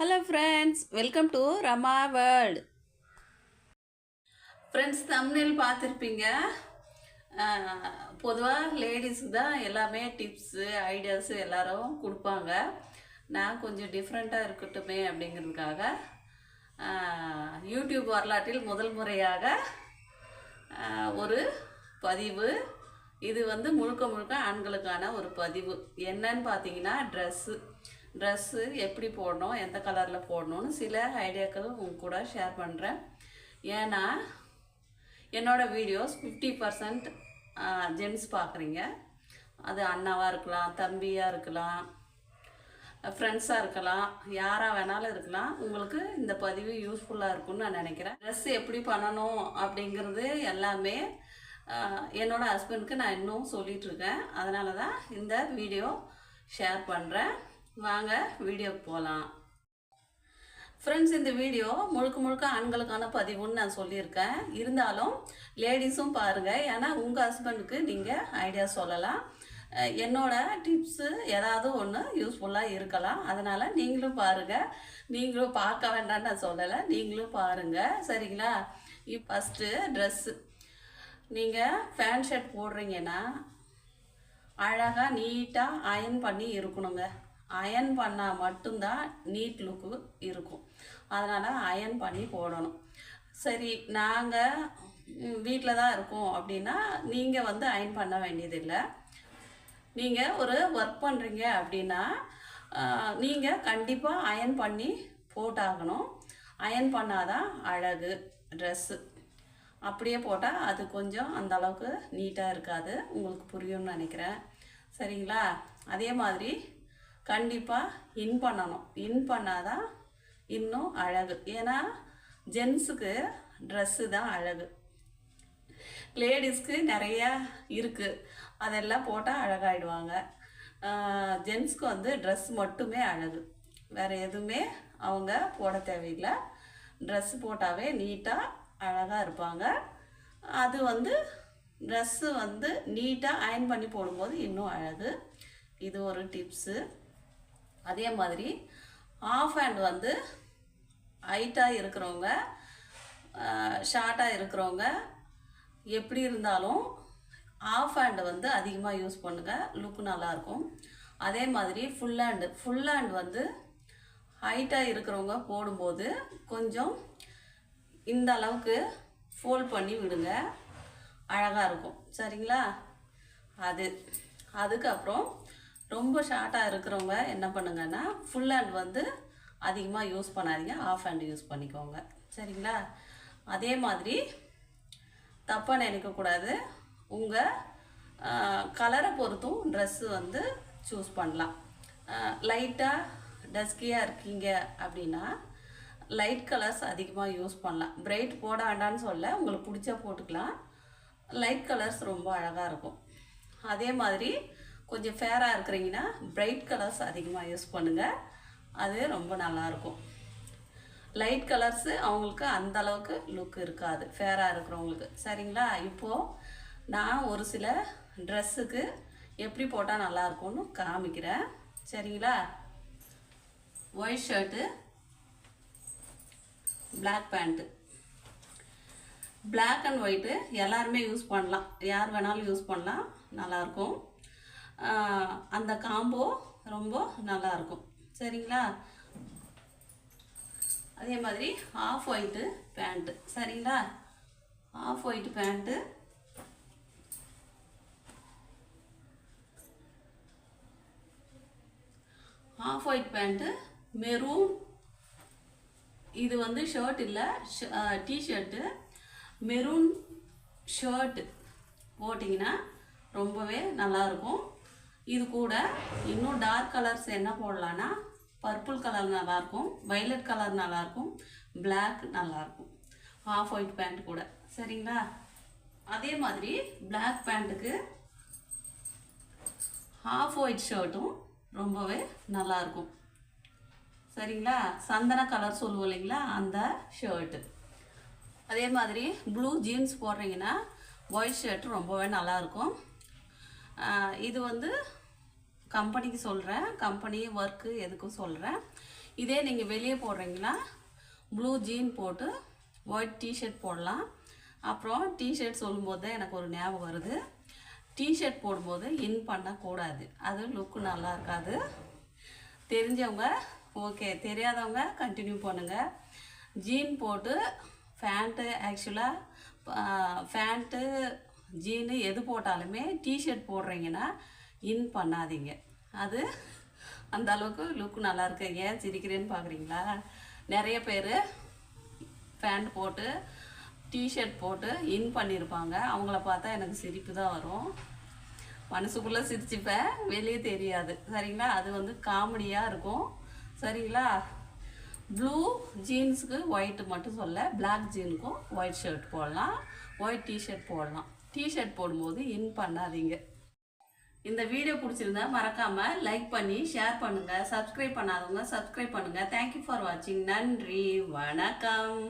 Hello friends welcome to Rama world friends தமிழில் பார்த்துருப்பீங்க. பொதுவாக லேடிஸு தான் எல்லாமே டிப்ஸு ஐடியாஸு எல்லாரும் கொடுப்பாங்க. நான் கொஞ்சம் டிஃப்ரெண்ட்டாக இருக்கட்டுமே அப்படிங்கிறதுக்காக யூடியூப் வரலாற்றில் முதல் முறையாக ஒரு பதிவு. இது வந்து முழுக்க முழுக்க ஆண்களுக்கான ஒரு பதிவு. என்னன்னு பார்த்தீங்கன்னா ட்ரெஸ்ஸு ட்ரெஸ்ஸு எப்படி போடணும் எந்த கலரில் போடணும்னு சில ஐடியாக்கள் உங்க கூட ஷேர் பண்ணுறேன் ஏன்னா என்னோடய வீடியோஸ் ஃபிஃப்டி பர்சன்ட் ஜென்ஸ் பார்க்குறீங்க. அது அண்ணாவாக இருக்கலாம் தம்பியாக இருக்கலாம் ஃப்ரெண்ட்ஸாக இருக்கலாம் யாராக வேணாலும் இருக்கலாம். உங்களுக்கு இந்த பதிவு யூஸ்ஃபுல்லாக இருக்கும்னு நான் நினைக்கிறேன். ட்ரெஸ் எப்படி பண்ணணும் அப்படிங்கிறது எல்லாமே என்னோடய என்னோட ஹஸ்பண்டுக்கு நான் இன்னும் சொல்லிகிட்ருக்கேன் அதனால தான் இந்த வீடியோ ஷேர் பண்ணுறேன் வாங்க வீடியோக்கு போகலாம் ஃப்ரெண்ட்ஸ் இந்த வீடியோ முழுக்க முழுக்க ஆண்களுக்கான பதிவுன்னு நான் சொல்லியிருக்கேன். இருந்தாலும் லேடிஸும் பாருங்கள் ஏன்னா உங்கள் ஹஸ்பண்டுக்கு நீங்கள் ஐடியா சொல்லலாம். என்னோட டிப்ஸு ஏதாவது ஒன்று யூஸ்ஃபுல்லாக இருக்கலாம். அதனால் நீங்களும் பாருங்கள் நீங்களும் பார்க்க வேண்டாம்னு நான் சொல்லலை. நீங்களும் பாருங்கள் சரிங்களா? இப்போ ஃபஸ்ட்டு ட்ரெஸ்ஸு நீங்கள் ஃபேன் ஷர்ட் போடுறீங்கன்னா அழகாக நீட்டாக அயன் பண்ணி இருக்கணுங்க. அயன் பண்ணால் மட்டும்தான் நீட் லுக்கு இருக்கும். அதனால் அயன் பண்ணி போடணும். சரி நாங்கள் வீட்டில் தான் இருக்கோம் அப்படின்னா நீங்கள் வந்து அயன் பண்ண வேண்டியதில்லை. நீங்கள் ஒரு ஒர்க் பண்ணுறீங்க அப்படின்னா நீங்கள் கண்டிப்பாக அயன் பண்ணி போட்டாகணும். அயன் பண்ணாதான் அழகு ட்ரெஸ்ஸு அப்படியே போட்டால் அது கொஞ்சம் அந்த அளவுக்கு நீட்டாக இருக்காது. உங்களுக்கு புரியும்னு நினைக்கிறேன். சரிங்களா? அதே மாதிரி கண்டிப்பாக இன் பண்ணணும். இன் பண்ணாதான் இன்னும் அழகு. ஏன்னா ஜென்ஸுக்கு ட்ரெஸ்ஸு தான் அழகு. லேடிஸ்க்கு நிறையா இருக்குது அதெல்லாம் போட்டால் அழகாயிடுவாங்க. ஜென்ஸ்க்கு வந்து ட்ரெஸ் மட்டுமே அழகு. வேறு எதுவுமே அவங்க போட தேவையில்லை. ட்ரெஸ் போட்டாவே நீட்டாக அழகாக இருப்பாங்க. அது வந்து ட்ரெஸ்ஸு வந்து நீட்டாக அயன் பண்ணி போடும்போது இன்னும் அழகு. இது ஒரு டிப்ஸு அதே மாதிரி ஆஃப் ஹேண்ட் வந்து ஹைட்டாக இருக்கிறவங்க ஷார்ட்டாக இருக்கிறவங்க எப்படி இருந்தாலும் ஆஃப் ஹேண்டு வந்து அதிகமாக யூஸ் பண்ணுங்கள் லுக் நல்லாயிருக்கும். அதே மாதிரி ஃபுல் ஹேண்டு ஃபுல் ஹேண்ட் வந்து ஹைட்டாக இருக்கிறவங்க போடும்போது கொஞ்சம் இந்த அளவுக்கு ஃபோல்ட் பண்ணி விடுங்க. அழகாக இருக்கும். சரிங்களா? அது அதுக்கப்புறம் ரொம்ப ஷார்ட்டாக இருக்கிறவங்க என்ன பண்ணுங்கன்னா ஃபுல் ஹேண்ட் வந்து அதிகமாக யூஸ் பண்ணாதீங்க. ஆஃப் ஹேண்ட் யூஸ் பண்ணிக்கோங்க. சரிங்களா? அதே மாதிரி தப்பாக நினைக்கக்கூடாது உங்கள் கலரை பொறுத்தும் ட்ரெஸ்ஸு வந்து சூஸ் பண்ணலாம். லைட்டாக டஸ்கியாக இருக்கீங்க அப்படின்னா லைட் கலர்ஸ் அதிகமாக யூஸ் பண்ணலாம். பிரைட் போட வேண்டான்னு சொல்ல உங்களுக்கு பிடிச்சா போட்டுக்கலாம். லைட் கலர்ஸ் ரொம்ப அழகாக இருக்கும். அதே மாதிரி கொஞ்சம் ஃபேராக இருக்கிறீங்கன்னா பிரைட் கலர்ஸ் அதிகமாக யூஸ் பண்ணுங்கள் அது ரொம்ப நல்லாயிருக்கும் லைட் கலர்ஸு அவங்களுக்கு அந்த அளவுக்கு லுக் இருக்காது. ஃபேராக இருக்கிறவங்களுக்கு. சரிங்களா? இப்போது நான் ஒரு சில ட்ரெஸ்ஸுக்கு எப்படி போட்டால் நல்லாயிருக்கும்னு காமிக்கிறேன். சரிங்களா? White shirt black pant black and white எல்லாருமே யூஸ் பண்ணலாம். யார் வேணாலும் யூஸ் பண்ணலாம். நல்லாயிருக்கும் அந்த காம்போ ரொம்ப நல்லாயிருக்கும் சரிங்களா? அதே மாதிரி ஆஃப் ஒயிட்டு பேண்ட்டு சரிங்களா? Off white pant off white pant maroon இது வந்து ஷர்ட் இல்லை டிஷர்ட்டு மெரூன் ஷர்ட்டு போட்டிங்கன்னா ரொம்பவே நல்லாயிருக்கும் இது கூட இன்னும் டார்க் கலர்ஸ் என்ன போடலான்னா பர்பிள் கலர் நல்லாயிருக்கும் வைலட் கலர் நல்லாயிருக்கும் பிளாக் நல்லாயிருக்கும் ஆஃப் ஒயிட் பேண்ட் கூட. சரிங்களா? அதே மாதிரி பிளாக் பேண்ட்டுக்கு ஆஃப் ஒயிட் ஷர்ட்டும் ரொம்பவே நல்லாயிருக்கும் சரிங்களா? சந்தன கலர் சொல்லுவோம் இல்லைங்களா? அந்த ஷர்ட்டு அதே மாதிரி ப்ளூ ஜீன்ஸ் போடுறீங்கன்னா ஒயிட் ஷர்ட் ரொம்பவே நல்லாயிருக்கும் இது வந்து கம்பெனிக்கு சொல்கிறேன் கம்பெனி ஒர்க்கு எதுக்கும் சொல்கிறேன் இதே நீங்கள் வெளியே போடுறீங்கன்னா ப்ளூ ஜீன் போட்டு ஒயிட் டிஷர்ட் போடலாம். அப்புறம் டிஷர்ட் சொல்லும்போது தான் எனக்கு ஒரு ஞாபகம் வருது. டிஷர்ட் போடும்போது இன் பண்ணக்கூடாது. அது லுக்கு நல்லா இருக்காது. தெரிஞ்சவங்க ஓகே தெரியாதவங்க கண்டினியூ பண்ணுங்கள் ஜீன் போட்டு ஃபேண்ட்டு ஆக்சுவலாக ஃபேண்ட்டு ஜீனு எது போட்டாலுமே டிஷர்ட் போடுறீங்கன்னா இன் பண்ணாதீங்க. அது அந்த அளவுக்கு லுக் நல்லா இருக்கு ஏன் சிரிக்கிறேன்னு பார்க்குறீங்களா நிறைய பேர் பேண்ட் போட்டு டிஷர்ட் போட்டு இன் பண்ணியிருப்பாங்க அவங்கள பார்த்தா எனக்கு சிரிப்பு தான் வரும். மனசுக்குள்ளே சிரிச்சுப்பேன். வெளியே தெரியாது. சரிங்களா? அது வந்து காமெடியாக இருக்கும். சரிங்களா? ப்ளூ ஜீன்ஸுக்கு ஒயிட்டு மட்டும் சொல்ல. பிளாக் ஜீனுக்கும் ஒயிட் ஷர்ட் போடலாம். ஒயிட் டிஷர்ட் போடலாம். டிஷர்ட் போடும்போது இன் பண்ணாதீங்க. இந்த வீடியோ பிடிச்சிருந்தா மறக்காம லைக் பண்ணி ஷேர் பண்ணுங்க. சப்ஸ்கிரைப் பண்ணாதவங்க சப்ஸ்கிரைப் பண்ணுங்க. தேங்க்யூ ஃபார் வாட்சிங் நன்றி. வணக்கம்.